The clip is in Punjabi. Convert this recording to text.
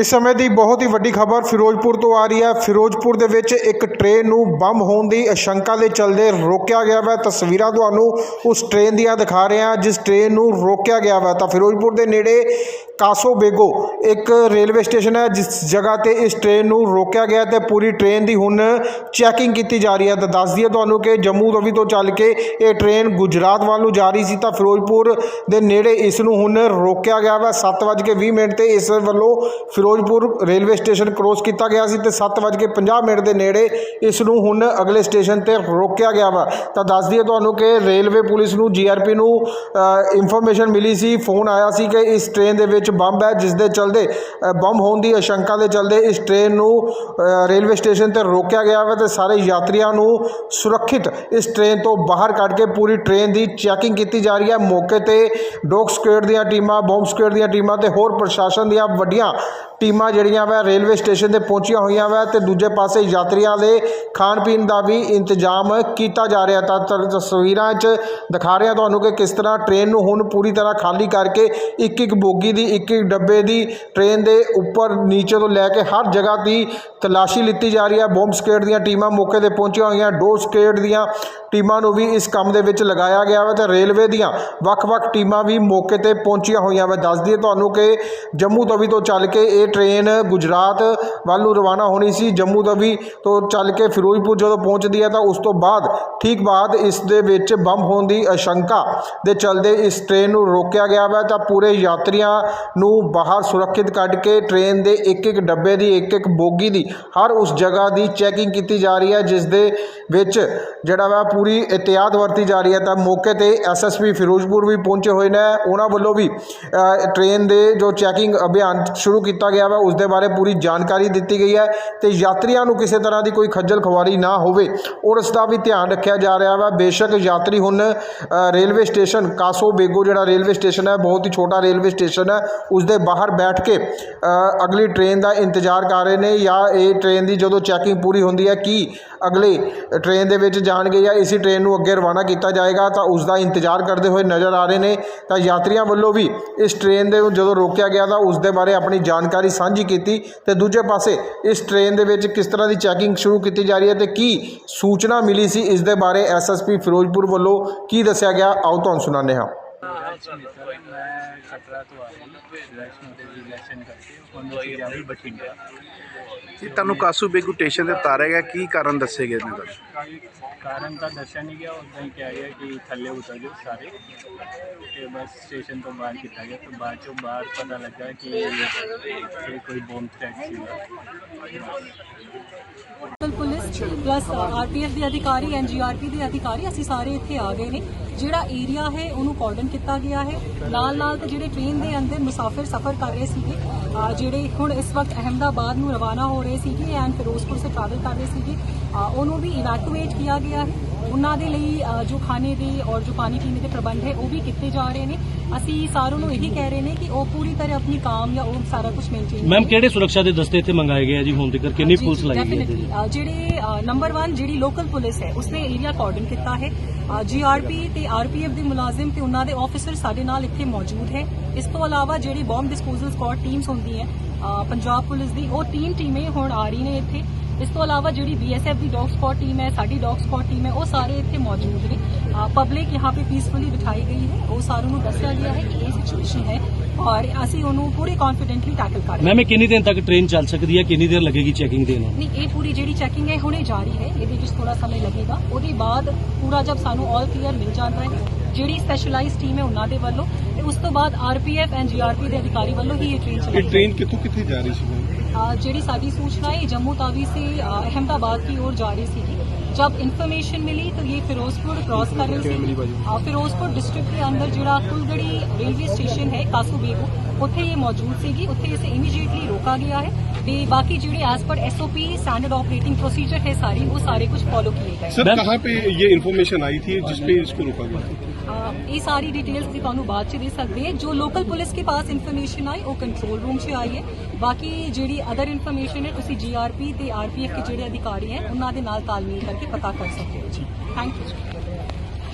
ਇਸ ਸਮੇਂ ਦੀ ਬਹੁਤ ਹੀ ਵੱਡੀ ਖਬਰ ਫਿਰੋਜ਼ਪੁਰ ਤੋਂ ਆ ਰਹੀ ਹੈ। ਫਿਰੋਜ਼ਪੁਰ ਦੇ ਵਿੱਚ ਇੱਕ ਟ੍ਰੇਨ ਨੂੰ ਬੰਬ ਹੋਣ ਦੀ ਆਸ਼ੰਕਾ ਦੇ ਚਲਦੇ ਰੋਕਿਆ ਗਿਆ ਵਾ। ਤਸਵੀਰਾਂ ਤੁਹਾਨੂੰ ਉਸ ਟ੍ਰੇਨ ਦੀਆਂ ਦਿਖਾ ਰਹੇ ਹਾਂ। ਜਿਸ ਟ੍ਰੇਨ ਨੂੰ ਰੋਕਿਆ ਗਿਆ ਵਾ, ਤਾਂ ਫਿਰੋਜ਼ਪੁਰ ਦੇ ਨੇੜੇ ਕਾਸੋ ਬੇਗੋ ਇੱਕ ਰੇਲਵੇ ਸਟੇਸ਼ਨ ਹੈ, ਜਿਸ ਜਗ੍ਹਾ ਤੇ ਇਸ ਟ੍ਰੇਨ ਨੂੰ ਰੋਕਿਆ ਗਿਆ ਤੇ ਪੂਰੀ ਟ੍ਰੇਨ ਦੀ ਹੁਣ ਚੈਕਿੰਗ ਕੀਤੀ ਜਾ ਰਹੀ ਹੈ। ਤਾਂ ਦੱਸ ਦਈਏ ਤੁਹਾਨੂੰ ਕਿ ਜੰਮੂ ਰਵੀ ਤੋਂ ਚੱਲ ਕੇ ਇਹ ਟ੍ਰੇਨ ਗੁਜਰਾਤ ਵੱਲ ਨੂੰ ਜਾ ਰਹੀ ਸੀ, ਤਾਂ ਫਿਰੋਜ਼ਪੁਰ ਦੇ ਨੇੜੇ ਇਸ ਨੂੰ ਹੁਣ ਰੋਕਿਆ ਗਿਆ ਵਾ। 7:20 ਮਿੰਟ ਤੇ ਇਸ ਵੱਲੋਂ ਫਿਰੋਜ਼ਪੁਰ ਰੇਲਵੇ ਸਟੇਸ਼ਨ ਕ੍ਰੋਸ ਕੀਤਾ ਗਿਆ ਸੀ ਤੇ 7:50 ਮਿੰਟ ਦੇ ਨੇੜੇ ਇਸ ਨੂੰ ਹੁਣ ਅਗਲੇ ਸਟੇਸ਼ਨ ਤੇ ਰੋਕਿਆ ਗਿਆ ਵਾ। ਤਾਂ ਦੱਸ ਦਈਏ ਤੁਹਾਨੂੰ ਕਿ ਰੇਲਵੇ ਪੁਲਿਸ ਨੂੰ ਜੀਆਰਪੀ ਨੂੰ ਇਨਫੋਰਮੇਸ਼ਨ ਮਿਲੀ ਸੀ ਫੋਨ ਆਇਆ ਸੀ ਕਿ ਇਸ ਟ੍ਰੇਨ ਦੇ ਵਿੱਚ ਬੰਬ ਹੈ ਜਿਸ ਦੇ ਚਲਦੇ ਬੰਬ ਹੋਣ ਦੀ ਆਸ਼ੰਕਾ ਦੇ ਚਲਦੇ ਇਸ ਟ੍ਰੇਨ ਨੂੰ ਰੇਲਵੇ ਸਟੇਸ਼ਨ ਤੇ ਰੋਕਿਆ ਗਿਆ ਵਾ ਤੇ ਸਾਰੇ ਯਾਤਰੀਆਂ ਨੂੰ ਸੁਰੱਖਿਅਤ ਇਸ ਟ੍ਰੇਨ ਤੋਂ ਬਾਹਰ ਕੱਢ ਕੇ ਪੂਰੀ ਟ੍ਰੇਨ ਦੀ ਚੈਕਿੰਗ ਕੀਤੀ ਜਾ ਰਹੀ ਹੈ। ਮੌਕੇ ਤੇ ਡੌਗ ਸਕੁਐਡ ਦੀਆਂ ਟੀਮਾਂ ਬੰਬ ਸਕੁਐਡ ਦੀਆਂ ਟੀਮਾਂ ਤੇ ਹੋਰ ਪ੍ਰਸ਼ਾਸਨ ਦੀਆਂ ਵੱਡੀਆਂ ਟੀਮਾਂ ਜਿਹੜੀਆਂ ਵਾ ਰੇਲਵੇ ਸਟੇਸ਼ਨ ਤੇ ਪਹੁੰਚੀਆਂ ਹੋਈਆਂ ਵਾ ਤੇ ਦੂਜੇ ਪਾਸੇ ਯਾਤਰੀਆਂ ਦੇ ਖਾਣ ਪੀਣ ਦਾ ਵੀ ਇੰਤਜ਼ਾਮ ਕੀਤਾ ਜਾ ਰਿਹਾ ਤਾਂ ਤਸਵੀਰਾਂ 'ਚ ਦਿਖਾ ਰਿਹਾ ਤੁਹਾਨੂੰ ਕਿ ਕਿਸ ਤਰ੍ਹਾਂ ਟ੍ਰੇਨ ਨੂੰ ਹੁਣ ਪੂਰੀ ਤਰ੍ਹਾਂ ਖਾਲੀ ਕਰਕੇ ਇੱਕ ਇੱਕ ਬੋਗੀ ਦੀ, ਇੱਕ ਇੱਕ ਡੱਬੇ ਦੀ ਟ੍ਰੇਨ ਦੇ ਉੱਪਰ ਨੀਚੇ ਤੋਂ ਲੈ ਕੇ ਹਰ ਜਗ੍ਹਾ ਦੀ ਤਲਾਸ਼ੀ ਲਿੱਤੀ ਜਾ ਰਹੀ ਹੈ। ਬੰਬ ਸਕੇਡ ਦੀਆਂ ਟੀਮਾਂ ਮੌਕੇ ਤੇ ਪਹੁੰਚੀਆਂ ਹੋਈਆਂ। ਡੋ ਸਕੇਡ ਦੀਆਂ ਟੀਮਾਂ ਨੂੰ ਵੀ ਇਸ ਕੰਮ ਦੇ ਵਿੱਚ ਲਗਾਇਆ ਗਿਆ ਵਾ ਤੇ ਰੇਲਵੇ ਦੀਆਂ ਵੱਖ-ਵੱਖ ਟੀਮਾਂ ਵੀ ਮੌਕੇ ਤੇ ਪਹੁੰਚੀਆਂ ਹੋਈਆਂ ਵਾ। ਦੱਸ ਦਈਏ ਤੁਹਾਨੂੰ ਕਿ ਜੰਮੂ ਤਵੀ ਤੋਂ ਚੱਲ ਕੇ ਇਹ ਟ੍ਰੇਨ ਗੁਜਰਾਤ ਵੱਲ ਨੂੰ ਰਵਾਨਾ ਹੋਣੀ ਸੀ ਜੰਮੂ ਤਵੀ ਤੋਂ ਚੱਲ ਕੇ ਫਿਰੋਜ਼ਪੁਰ ਜਦੋਂ ਪਹੁੰਚਦੀ ਹੈ ਤਾਂ ਉਸ ਤੋਂ ਬਾਅਦ ਠੀਕ ਬਾਅਦ ਇਸ ਦੇ ਵਿੱਚ ਬੰਬ ਹੋਣ ਦੀ ਆਸ਼ੰਕਾ ਦੇ ਚਲਦੇ ਇਸ ਟ੍ਰੇਨ ਨੂੰ ਰੋਕਿਆ ਗਿਆ ਵਾ ਤਾਂ ਪੂਰੇ ਯਾਤਰੀਆਂ ਨੂੰ ਬਾਹਰ ਸੁਰੱਖਿਅਤ ਕੱਢ ਕੇ ਟ੍ਰੇਨ ਦੇ ਇੱਕ ਇੱਕ ਡੱਬੇ ਦੀ ਇੱਕ ਇੱਕ ਬੋਗੀ ਦੀ ਹਰ ਉਸ ਜਗ੍ਹਾ ਦੀ ਚੈਕਿੰਗ ਕੀਤੀ ਜਾ ਰਹੀ ਹੈ ਜਿਸ ਦੇ ਵਿੱਚ ਜਿਹੜਾ ਵਾ ਪੂਰੀ ਇhtiyਾਤ ਵਰਤੀ ਜਾ ਰਹੀ ਹੈ। ਤਾਂ ਮੌਕੇ ਤੇ ਐਸਐਸਪੀ ਫਿਰੋਜ਼ਪੁਰ ਵੀ ਪਹੁੰਚੇ ਹੋਏ ਨੇ। ਉਹਨਾਂ ਵੱਲੋਂ ਵੀ ਅ, ਟ੍ਰੇਨ ਦੇ ਜੋ ਚੈਕਿੰਗ ਅਭਿਆਨ ਸ਼ੁਰੂ ਕੀਤਾ ਗਿਆ ਵਾ ਉਸ ਦੇ ਬਾਰੇ ਪੂਰੀ ਜਾਣਕਾਰੀ ਦਿੱਤੀ ਗਈ ਹੈ ਤੇ ਯਾਤਰੀਆਂ ਨੂੰ ਕਿਸੇ ਤਰ੍ਹਾਂ ਦੀ ਕੋਈ ਖੱਜਲ ਖੁਆਰੀ ਨਾ ਹੋਵੇ। ਔਰ ਇਸ ਦਾ ਵੀ ਧਿਆਨ ਰੱਖਿਆ ਜਾ ਰਿਹਾ ਵਾ। ਬੇਸ਼ੱਕ ਯਾਤਰੀ ਹੁਣ ਰੇਲਵੇ ਸਟੇਸ਼ਨ ਕਾਸੋ ਬੇਗੋ ਜਿਹੜਾ ਰੇਲਵੇ ਸਟੇਸ਼ਨ ਹੈ, ਬਹੁਤ ਹੀ ਛੋਟਾ ਰੇਲਵੇ ਸਟੇਸ਼ਨ ਹੈ ਉਸ ਦੇ ਬਾਹਰ ਬੈਠ ਕੇ ਅਗਲੀ ਟ੍ਰੇਨ ਦਾ ਇੰਤਜ਼ਾਰ ਕਰ ਰਹੇ ਨੇ ਜਾਂ ਇਹ ਟ੍ਰੇਨ ਦੀ ਜਦੋਂ ਚੈਕਿੰਗ ਪੂਰੀ ਹੁੰਦੀ ਹੈ ਕੀ ਅਗਲੇ ਟ੍ਰੇਨ ਦੇ ਵਿੱਚ ਜਾਣਗੇ ਜਾਂ ਇਸੇ ਟ੍ਰੇਨ ਨੂੰ ਅੱਗੇ ਰਵਾਨਾ ਕੀਤਾ ਜਾਏਗਾ, ਤਾਂ ਉਸ ਦਾ ਇੰਤਜ਼ਾਰ ਕਰਦੇ ਹੋਏ ਨਜ਼ਰ ਆ ਰਹੇ ਨੇ। ਤਾਂ ਯਾਤਰੀਆਂ ਵੱਲੋਂ ਵੀ ਇਸ ਟ੍ਰੇਨ ਦੇ ਜਦੋਂ ਰੋਕਿਆ ਗਿਆ ਤਾਂ ਉਸ ਦੇ ਬਾਰੇ ਆਪਣੀ ਜਾਣਕਾਰੀ ਸਾਂਝੀ ਕੀਤੀ ਤੇ ਦੂਜੇ ਪਾਸੇ ਇਸ ਟ੍ਰੇਨ ਦੇ ਵਿੱਚ ਕਿਸ ਤਰ੍ਹਾਂ ਦੀ ਚੈਕਿੰਗ ਸ਼ੁਰੂ ਕੀਤੀ ਜਾ ਰਹੀ ਹੈ ਤੇ ਕੀ ਸੂਚਨਾ ਮਿਲੀ ਸੀ ਇਸ ਦੇ ਬਾਰੇ ਐਸਐਸਪੀ ਫਿਰੋਜ਼ਪੁਰ ਵੱਲੋਂ ਕੀ ਦੱਸਿਆ ਗਿਆ ਆਓ ਤੁਹਾਨੂੰ ਸੁਣਾਉਂਦੇ ਹਾਂ ਮੈਂ ਖਤਰਾ ਤੋਂ ਆ ਰਹੀ ਵੈਸ਼ਨੋ ਦੇਵੀ ਦਰਸ਼ਨ ਕਰਕੇ ਹੁਣ ਜਾ ਰਹੇ ਬਠਿੰਡਾ ਇਹ ਤੁਹਾਨੂੰ ਕਾਸੂ ਬੇਗੂ ਸਟੇਸ਼ਨ ਤੇ ਉਤਾਰਿਆ ਗਿਆ ਕੀ ਕਾਰਨ ਦੱਸੇ ਗਏ ਨੇ ਤੁਹਾਨੂੰ? ਕਾਰਨ ਤਾਂ ਦੱਸਿਆ ਨਹੀਂ ਗਿਆ ਉਦਾਂ ਹੀ ਕਿਹਾ ਗਿਆ ਕਿ ਥੱਲੇ ਉਤਰ ਜਾਓ ਸਾਰੇ। ਤੇ ਬਸ ਸਟੇਸ਼ਨ ਤੋਂ ਬਾਹਰ ਕੀਤਾ ਗਿਆ ਤੇ ਬਾਅਦ ਚੋਂ ਬਾਹਰ ਪਤਾ ਲੱਗਾ ਕਿ ਇਹ ਕੋਈ bomb threat local police plus RPF ਦੇ ਅਧਿਕਾਰੀ ਐਨਜੀਆਰਪੀ ਦੇ ਅਧਿਕਾਰੀ ਅਸੀਂ ਸਾਰੇ ਇੱਥੇ ਆ ਗਏ ਨੇ। ਜਿਹੜਾ ਏਰੀਆ ਹੈ ਉਹਨੂੰ ਕਾਰਡਨ ਕੀਤਾ ਗਿਆ ਹੈ। ਨਾਲ ਨਾਲ ਤੇ ਜਿਹੜੇ ਟ੍ਰੇਨ ਦੇ ਅੰਦਰ ਮੁਸਾਫਿਰ ਸਫ਼ਰ ਕਰ ਰਹੇ ਸੀਗੇ ਜਿਹੜੇ ਹੁਣ ਇਸ ਵਕਤ ਅਹਮਦਾਬਾਦ ਨੂੰ ਰਵਾਨਾ ਹੋ ਰਹੇ ਸੀਗੇ ਐਂਡ ਫਿਰੋਜ਼ਪੁਰ ਸੇ ਟਰੈਵਲ ਕਰ ਰਹੇ ਸੀਗੇ, ਅਹ ਉਹਨੂੰ ਵੀ ਇਵੈਕੂਏਟ ਕੀਤਾ ਗਿਆ ਹੈ। ਉਹਨਾਂ ਦੇ ਲਈ ਜੋ ਖਾਣੇ ਦੇ ਔਰ ਜੋ ਪਾਣੀ ਪੀਣੇ ਦੇ ਪ੍ਰਬੰਧ ਹੈ ਉਹ ਵੀ ਕੀਤੇ ਜਾ ਰਹੇ ਨੇ। ਅਸੀਂ ਸਾਰਿਆਂ ਨੂੰ ਇਹੀ ਕਹਿ ਰਹੇ ਨੇ ਕਿ ਉਹ ਪੂਰੀ ਤਰ੍ਹਾਂ ਆਪਣੀ ਕਾਮ ਜਾਂ ਉਹ ਸਾਰਾ ਕੁਝ ਮੇਨਟੇਨ ਮੈਮ ਕਿਹੜੇ ਸੁਰੱਖਿਆ ਦੇ ਦਸਤੇ ਇੱਥੇ ਮੰਗਾਏ ਗਏ ਆ ਜੀ ਹੁਣ ਤੱਕ? ਕਿੰਨੀ ਪੁਲਿਸ ਲਾਈ ਹੈ ਜਿਹੜੇ ਨੰਬਰ 1 ਜਿਹੜੀ ਲੋਕਲ ਪੁਲਿਸ ਹੈ ਉਸਨੇ ਏਰੀਆ ਕਾਰਡਨ ਕੀਤਾ ਹੈ। ਜੀਆਰਪੀ ਤੇ ਆਰਪੀਐਫ ਦੇ ਮੁਲਾਜ਼ਮ ਤੇ ਉਹਨਾਂ ਦੇ ਆਫੀਸਰ ਸਾਡੇ ਨਾਲ ਇੱਥੇ ਮੌਜੂਦ ਹੈ। ਇਸ ਤੋਂ ਇਲਾਵਾ ਜਿਹੜੀ ਬੰਬ ਡਿਸਪੋਜ਼ਲ ਸਕੁਆਡ ਟੀਮਸ ਹੁੰਦੀਆਂ ਅਹ, ਪੰਜਾਬ ਪੁਲਿਸ ਦੀ ਉਹ ਤਿੰਨ ਟੀਮੇ ਹੁਣ ਆ ਰਹੀ ਨੇ ਇੱਥੇ। ਇਸ ਤੋਂ ਇਲਾਵਾ ਜਿਹੜੀ ਬੀਐਸਐਫ ਦੀ ਡੌਗ ਸਪੌਟ ਟੀਮ ਹੈ ਸਾਡੀ ਡੌਗ ਸਪੌਟ ਟੀਮ ਹੈ ਉਹ ਸਾਰੇ ਇੱਥੇ ਮੌਜੂਦ ਨੇ। ਪਬਲਿਕ ਯਹਾਂ ਪੇ ਪੀਸਫੁਲੀ ਬਿਠਾਈ ਗਈ ਹੈ ਉਹ ਸਾਰਿਆਂ ਨੂੰ ਦੱਸਿਆ ਗਿਆ ਹੈ ਕਿ ਇਹ ਸਿਚੁਏਸ਼ਨ ਹੈ ਔਰ ਅਸੀਂ ਉਹਨੂੰ ਪੂਰੇ ਕੌਨਫੀਡੈਂਟਲੀ ਟੈਕਲ ਕਰ ਰਹੇ ਹਾਂ। ਮੈਮ ਕਿੰਨੀ ਦਿਨ ਤੱਕ ਟ੍ਰੇਨ ਚੱਲ ਸਕਦੀ ਹੈ? ਕਿੰਨੀ ਦੇਰ ਲੱਗੇਗੀ ਚੈਕਿੰਗ ਦੇ ਨਾਲ ਨਹੀਂ ਇਹ ਪੂਰੀ ਜਿਹੜੀ ਚੈਕਿੰਗ ਹੈ ਹੁਣੇ ਜਾਰੀ ਹੈ। ਇਹਦੇ ਵਿੱਚ ਥੋੜਾ ਸਮੇਂ ਲੱਗੇਗਾ। ਉਹਦੇ ਬਾਅਦ ਪੂਰਾ ਜਦ ਸਾਨੂੰ ਆਲ ਕਲੀਅਰ ਮਿਲ ਜਾਂਦਾ ਹੈ ਜਿਹੜੀ ਸਪੈਸ਼ਲਾਈਜ਼ਡ ਟੀਮ ਹੈ ਉਹਨਾਂ ਦੇ ਵੱਲੋਂ ਤੇ ਉਸ ਤੋਂ ਬਾਅਦ ਆਰਪੀਐਫ ਐਂਡ ਜੀਆਰਪੀ ਦੇ ਅਧਿਕਾਰੀ ਵੱਲੋਂ ਹੀ ਇਹ ਟ੍ਰੇਨ ਚਲਾਈ ਟ੍ਰੇਨ ਕਿੱਥੋਂ ਕਿੱਥੇ ਜਾ ਰਹੀ ਸੀ अ, जेडी सारी सूचना है जम्मू तावी से अ, अहमदाबाद की ओर जा रही थी जब इन्फॉर्मेशन मिली तो ये फिरोजपुर क्रॉस कर रही थी अ, फिरोजपुर डिस्ट्रिक्ट के अंदर ਜਿਹੜਾ ਕੁਲਗੜੀ ਰੇਲਵੇ ਸਟੇਸ਼ਨ ਹੈ ਕਾਸੂ ਬੇਗੂ ਉੱਥੇ ਇਹ ਮੌਜੂਦ ਸੀਗੀ ਉੱਥੇ ਇਸੇ ਇਮੀਡੀਏਟਲੀ ਰੋਕਾ ਗਿਆ ਹੈ ਤੇ ਬਾਕੀ ਜਿਹੜੇ as per SOP standard operating procedure है सारी वो सारे कुछ फॉलो किए गए सर मैम- कहाँ पे ये इन्फॉर्मेशन आई थी जिस पे इसको रोका गया था ਅ, ਇਹ ਸਾਰੀ ਡਿਟੇਲਸ ਦੀ ਤੁਹਾਨੂੰ ਬਾਅਦ ਚ ਦੇ ਸਕਦੇ ਹਾਂ ਜੋ ਲੋਕਲ ਪੁਲਿਸ ਕੇ ਪਾਸ ਇਨਫੋਰਮੇਸ਼ਨ ਆਈ ਉਹ ਕੰਟਰੋਲ ਰੂਮ 'ਚ ਆਈ ਹੈ ਬਾਕੀ ਜਿਹੜੀ ਅਦਰ ਇਨਫੋਰਮੇਸ਼ਨ ਹੈ ਤੁਸੀਂ ਜੀਆਰਪੀ ਤੇ ਆਰਪੀਐਫ ਦੇ ਜਿਹੜੇ ਅਧਿਕਾਰੀ ਹੈ ਉਹਨਾਂ ਦੇ ਨਾਲ ਤਾਲਮੇਲ ਕਰਕੇ ਪਤਾ ਕਰ ਸਕਦੇ ਹੋ ਜੀ ਥੈਂਕ ਯੂ